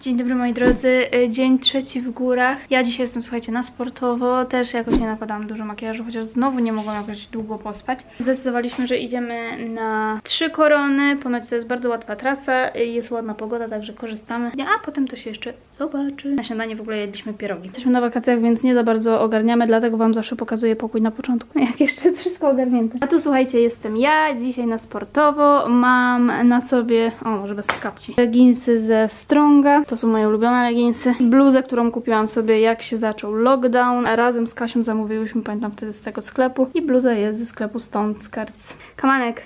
Dzień dobry moi drodzy, Y, dzień trzeci w górach. Ja dzisiaj jestem, słuchajcie, na sportowo. Też jakoś nie nakładałam dużo makijażu, chociaż znowu nie mogłam jakoś długo pospać. Zdecydowaliśmy, że idziemy na trzy korony. Ponoć to jest bardzo łatwa trasa, y, jest ładna pogoda, także korzystamy. A potem to się jeszcze zobaczy. Na śniadanie w ogóle jedliśmy pierogi. Jesteśmy na wakacjach, więc nie za bardzo ogarniamy, dlatego Wam zawsze pokazuję pokój na początku, jak jeszcze jest wszystko ogarnięte. A tu słuchajcie, jestem ja, dzisiaj na sportowo. Mam na sobie, o może bez kapci, leginsy ze Stronga. To są moje ulubione leginsy. Bluzę, którą kupiłam sobie jak się zaczął lockdown. A razem z Kasią zamówiłyśmy, pamiętam wtedy z tego sklepu. I bluza jest ze sklepu Stone Skirts. Kamanek,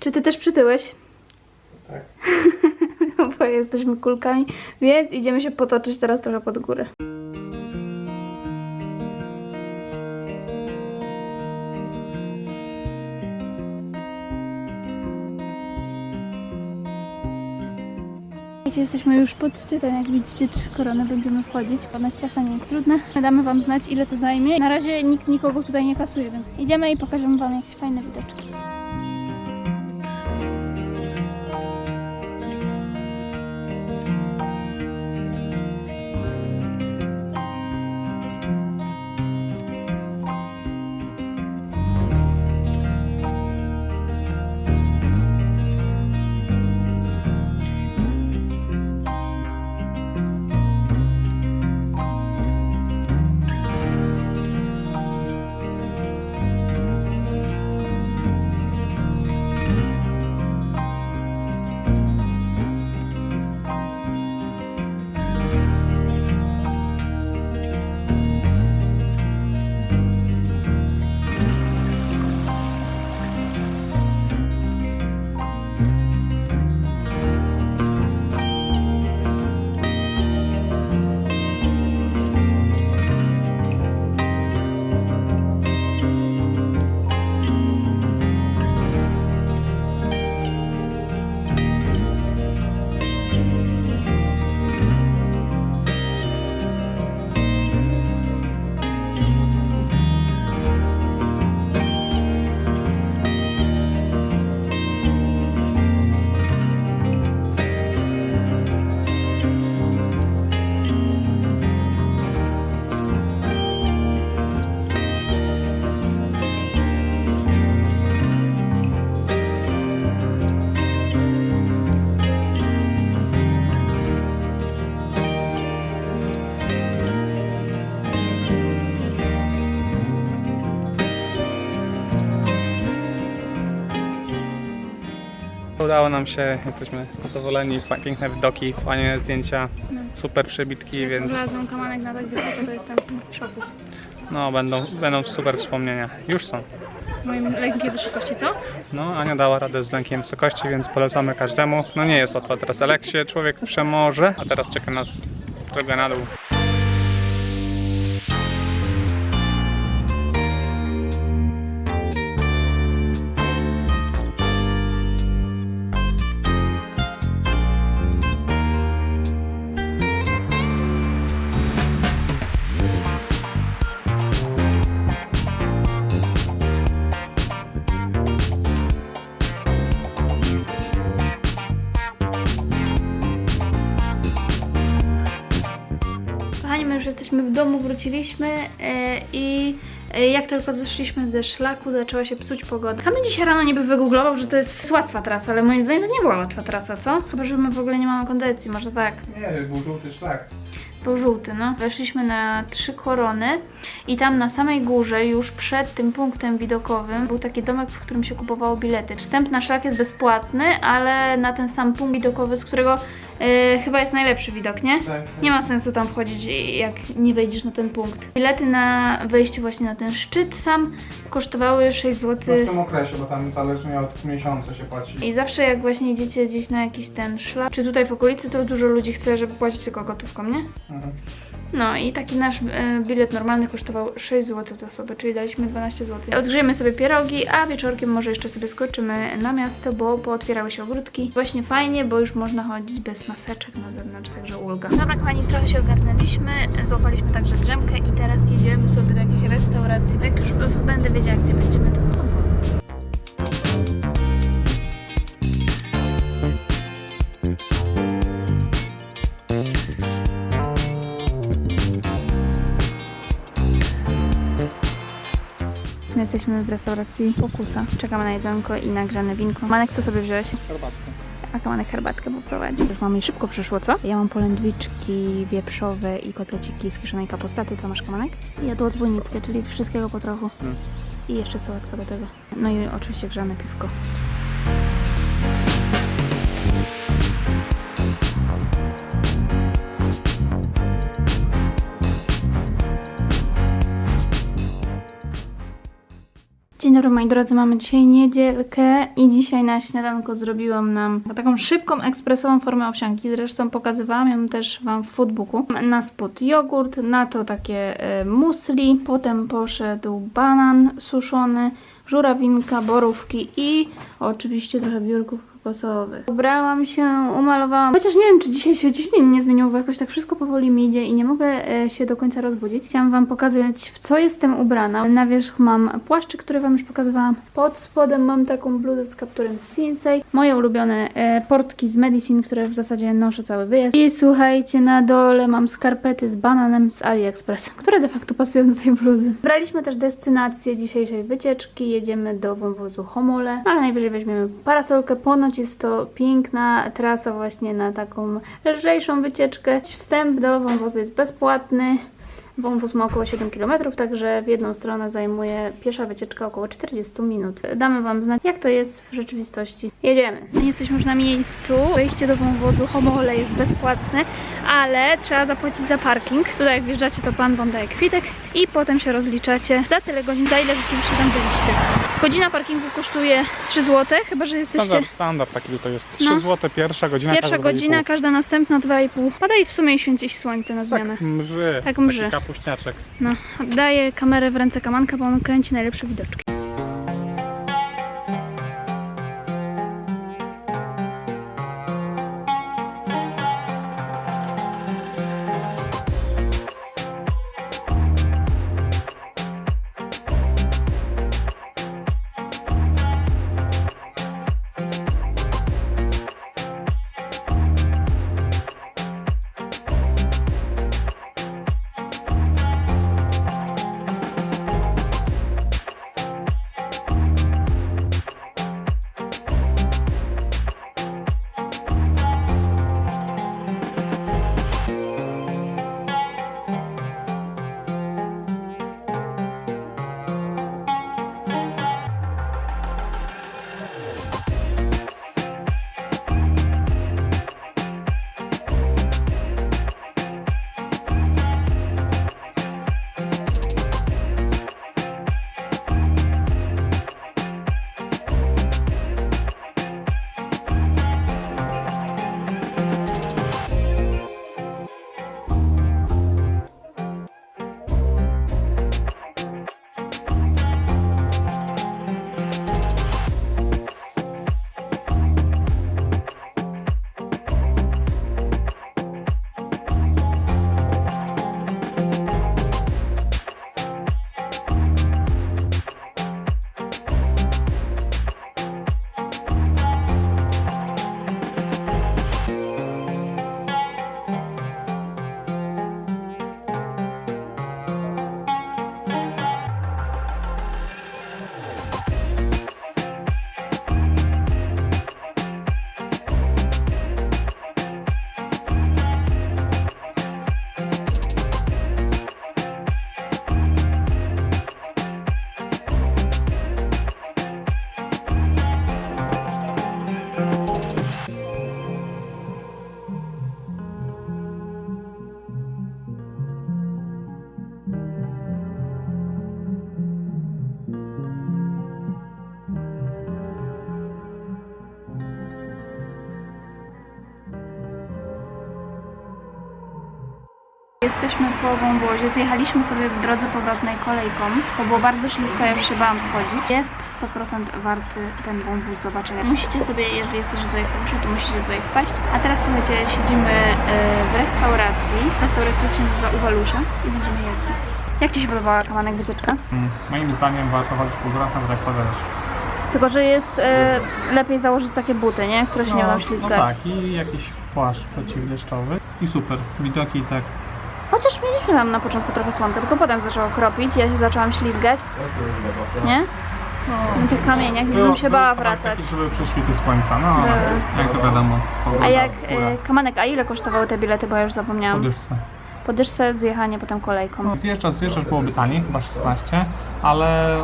czy ty też przytyłeś? Tak. Bo jesteśmy kulkami, więc idziemy się potoczyć teraz trochę pod górę. Wiecie, jesteśmy już pod szczytem, jak widzicie, trzy korony będziemy wchodzić. Ponoć trasa nie jest trudna. Damy wam znać, ile to zajmie. Na razie nikt nikogo tutaj nie kasuje, więc idziemy i pokażemy wam jakieś fajne widoczki. Udało nam się, jesteśmy zadowoleni, piękne widoki, fajne zdjęcia, super przebitki, więc Wlazłam kamanek na tak wysoko, to jestem w szoku. no będą, będą super wspomnienia. Już są. Z moim lękiem wysokości, co? No, Ania dała radę z lękiem wysokości, więc polecamy każdemu. No nie jest łatwa teraz, ale jak się człowiek przemoże, a teraz czeka nas droga na dół. Domu, wróciliśmy e, i e, jak tylko zeszliśmy ze szlaku, zaczęła się psuć pogoda. Kamil dzisiaj rano niby wygooglował, że to jest łatwa trasa, ale moim zdaniem to nie była łatwa trasa, co? Chyba, że my w ogóle nie mamy kondycji, może tak. Nie, był żółty szlak. Był żółty, no. Weszliśmy na trzy korony i tam na samej górze, już przed tym punktem widokowym, był taki domek, w którym się kupowało bilety. Wstęp na szlak jest bezpłatny, ale na ten sam punkt widokowy, z którego e, chyba jest najlepszy widok, nie? Tak. Nie ma sensu tam wchodzić, jak nie wejdziesz na ten punkt. Bilety na wejście właśnie na ten szczyt sam kosztowały 6 zł. No w tym okresie, bo tam zależnie od miesiąca się płaci. I zawsze jak właśnie idziecie gdzieś na jakiś ten szlak, czy tutaj w okolicy, to dużo ludzi chce, żeby płacić tylko gotówką, nie? No i taki nasz e, bilet normalny kosztował 6 zł do osoby, czyli daliśmy 12 zł. Odgrzejemy sobie pierogi, a wieczorkiem może jeszcze sobie skoczymy na miasto, bo pootwierały się ogródki. Właśnie fajnie, bo już można chodzić bez maseczek na zewnątrz, także ulga. Dobra kochani, trochę się ogarnęliśmy, złapaliśmy także drzemkę i teraz jedziemy sobie do jakiejś restauracji. Jak już będę wiedziała, gdzie będziemy, to Jesteśmy w restauracji Fokusa. Czekamy na jedzonko i nagrzane winko. Manek, co sobie wziąłeś? Herbatkę. A Kamanek herbatkę poprowadzi. Już mamy szybko przyszło, co? Ja mam polędwiczki wieprzowe i kotleciki z kiszonej kapusty. A ty co masz, Kamanek? Ja tu odbójnickę, czyli wszystkiego po trochu. Mm. I jeszcze sałatka do tego. No i oczywiście grzane piwko. Dzień dobry moi drodzy, mamy dzisiaj niedzielkę i dzisiaj na śniadanko zrobiłam nam taką szybką, ekspresową formę owsianki. Zresztą pokazywałam ją też Wam w foodbooku. Na spód jogurt, na to takie e, musli, potem poszedł banan suszony, żurawinka, borówki i oczywiście trochę biurków kokosowych. Ubrałam się, umalowałam. Chociaż nie wiem, czy dzisiaj się ciśnienie nie zmieniło, bo jakoś tak wszystko powoli mi idzie i nie mogę e, się do końca rozbudzić. Chciałam Wam pokazać, w co jestem ubrana. Na wierzch mam płaszczyk, który Wam już pokazywałam. Pod spodem mam taką bluzę z kapturem z Sinsei. Moje ulubione e, portki z Medicine, które w zasadzie noszę cały wyjazd. I słuchajcie, na dole mam skarpety z bananem z AliExpress, które de facto pasują do tej bluzy. Braliśmy też destynację dzisiejszej wycieczki. Jedziemy do wąwozu Homole, ale najwyżej weźmiemy parasolkę. Ponoć jest to piękna trasa właśnie na taką lżejszą wycieczkę. Wstęp do wąwozu jest bezpłatny. Wąwóz ma około 7 km, także w jedną stronę zajmuje piesza wycieczka około 40 minut. Damy Wam znać, jak to jest w rzeczywistości. Jedziemy. Jesteśmy już na miejscu. Wejście do wąwozu Homole jest bezpłatne, ale trzeba zapłacić za parking. Tutaj jak wjeżdżacie, to Pan Wam daje kwitek i potem się rozliczacie za tyle godzin, za ile rzeczywiście tam byliście. Godzina parkingu kosztuje 3 zł, chyba że jesteście... Standard, standard taki tutaj jest. 3 No. zł pierwsza godzina. Pierwsza każda godzina, 2,5. każda następna 2,5. Pada i w sumie święci się słońce na zmianę. Tak mrzy. Tak mrzy. Taki kapuśniaczek. No, daję kamerę w ręce kamanka, bo on kręci najlepsze widoczki. Jesteśmy po wąwozie, zjechaliśmy sobie w drodze powrotnej kolejką, bo było bardzo ślisko, ja już się bałam schodzić. Jest 100% warty ten wąwóz zobaczenia. Musicie sobie, jeżeli jesteście tutaj w Południu, to musicie tutaj wpaść. A teraz słuchajcie, siedzimy e, w restauracji. Restauracja się nazywa Uwalusza i będziemy jedli. Jak Ci się podobała kamanek wycieczka? Mm, Moim zdaniem warto chodzić po górach, nawet jak pada deszcz. Tylko, że jest e, lepiej założyć takie buty, nie? Które się nie będą no ślizgać. tak, i jakiś płaszcz przeciwdeszczowy. I super. Widoki tak Chociaż mieliśmy tam na początku trochę słonka, tylko potem zaczęło kropić, ja się zaczęłam ślizgać, nie? Na tych kamieniach, już bym się bała wracać. Takie, żeby prześwity słońca, no ale Były. jak to wiadomo. pogoda, A jak, e, Kamanek, a ile kosztowały te bilety, bo ja już zapomniałam. Podyszce. Po dyszce zjechanie potem kolejką. No, wjeżdżasz, zjeżdżasz byłoby taniej, chyba 16, ale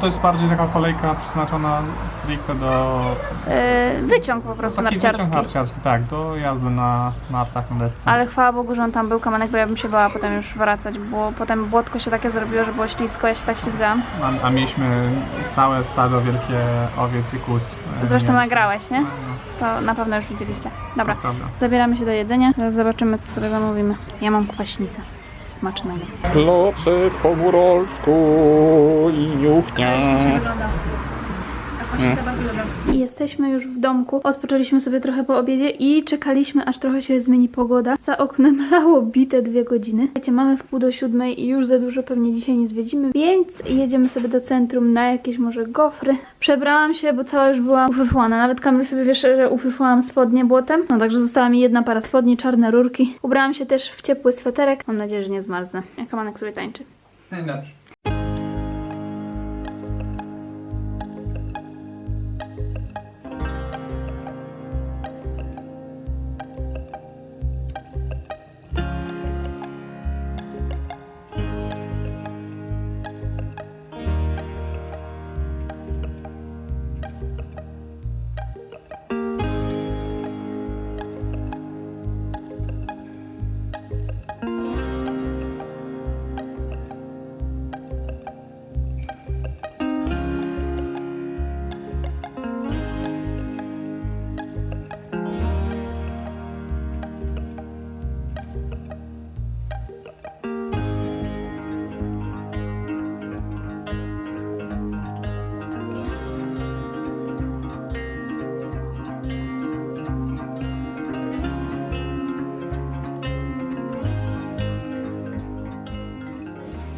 to jest bardziej taka kolejka przeznaczona stricte do E, wyciąg po prostu taki narciarski. wyciąg narciarski, tak, do jazdy na nartach, na desce. Ale chwała Bogu, że on tam był Kamanek, bo ja bym się bała potem już wracać, bo potem błotko się takie zrobiło, że było ślisko, ja się tak ślizgałam. A, a mieliśmy całe stado wielkie owiec i kus. e, Zresztą nagrałeś, nie? No, To na pewno już widzieliście. no, Dobra, zabieramy się do jedzenia, zaraz zobaczymy co sobie zamówimy. Ja mam kwaśnicę. Smacznego. Klocy po górolsku i niuchnia. Wygląda. bardzo dobra. I jesteśmy już w domku. Odpoczęliśmy sobie trochę po obiedzie i czekaliśmy, aż trochę się zmieni pogoda. Za oknem lało bite dwie godziny. Wiecie, mamy w pół do siódmej i już za dużo pewnie dzisiaj nie zwiedzimy, więc jedziemy sobie do centrum na jakieś może gofry. Przebrałam się, bo cała już była ufyfłana. Nawet Kamil sobie wiesz, że ufyfłałam spodnie błotem. No także została mi jedna para spodni, czarne rurki. Ubrałam się też w ciepły sweterek. Mam nadzieję, że nie zmarznę. Jak Kamanek sobie tańczy. Dobrze.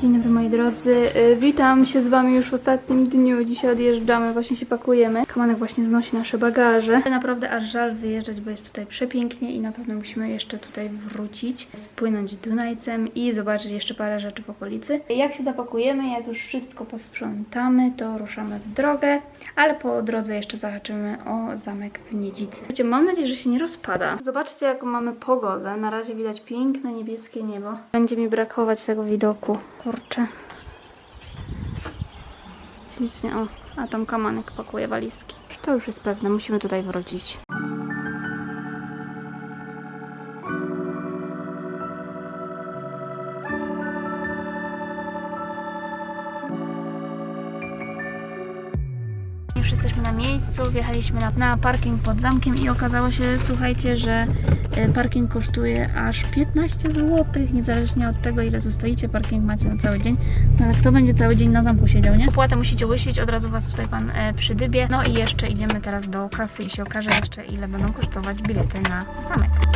Dzień dobry moi drodzy, Y, witam się z wami już w ostatnim dniu. Dzisiaj odjeżdżamy, właśnie się pakujemy. Kamanek właśnie znosi nasze bagaże. Naprawdę aż żal wyjeżdżać, bo jest tutaj przepięknie i na pewno musimy jeszcze tutaj wrócić, spłynąć Dunajcem i zobaczyć jeszcze parę rzeczy w okolicy. Jak się zapakujemy, jak już wszystko posprzątamy, to ruszamy w drogę, ale po drodze jeszcze zahaczymy o zamek w Niedzicy. Słuchajcie, Mam nadzieję, że się nie rozpada. Zobaczcie jaką mamy pogodę. Na razie widać piękne niebieskie niebo. Będzie mi brakować tego widoku. Kurczę. Ślicznie, o. A tam kamanek pakuje walizki. To już jest pewne, musimy tutaj wrócić. Wjechaliśmy na, na parking pod zamkiem i okazało się, słuchajcie, że e, parking kosztuje aż 15 zł, niezależnie od tego ile tu stoicie, parking macie na cały dzień. No ale kto będzie cały dzień na zamku siedział, nie? Opłatę musicie łysić, od razu was tutaj pan e, przydybie. No i jeszcze idziemy teraz do kasy i się okaże jeszcze ile będą kosztować bilety na zamek.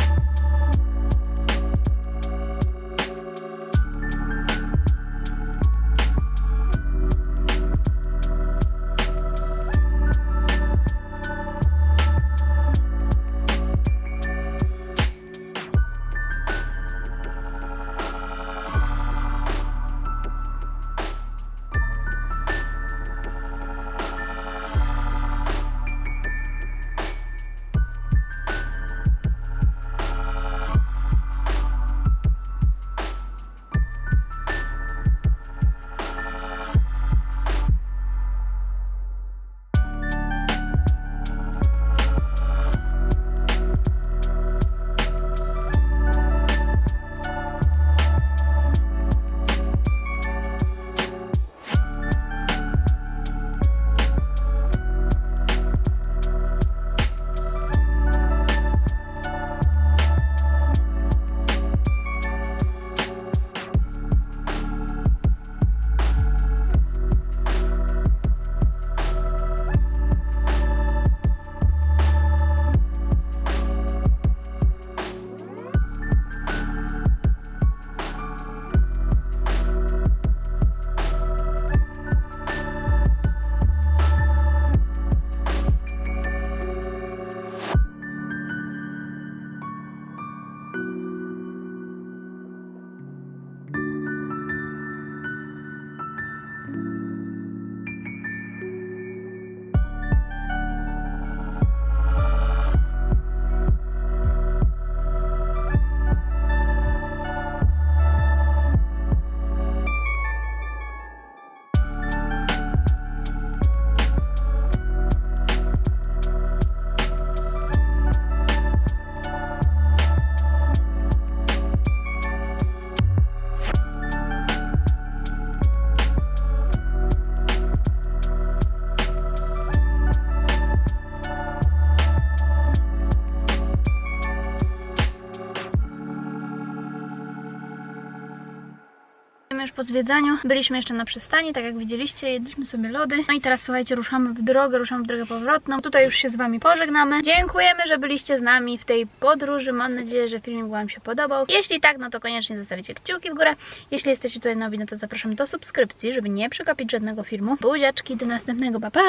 Zwiedzaniu. Byliśmy jeszcze na przystani, tak jak widzieliście, jedliśmy sobie lody. No i teraz słuchajcie, ruszamy w drogę, ruszamy w drogę powrotną. Tutaj już się z Wami pożegnamy. Dziękujemy, że byliście z nami w tej podróży. Mam nadzieję, że filmik Wam się podobał. Jeśli tak, no to koniecznie zostawicie kciuki w górę. Jeśli jesteście tutaj nowi, no to zapraszam do subskrypcji, żeby nie przegapić żadnego filmu. Buziaczki, do następnego, pa pa!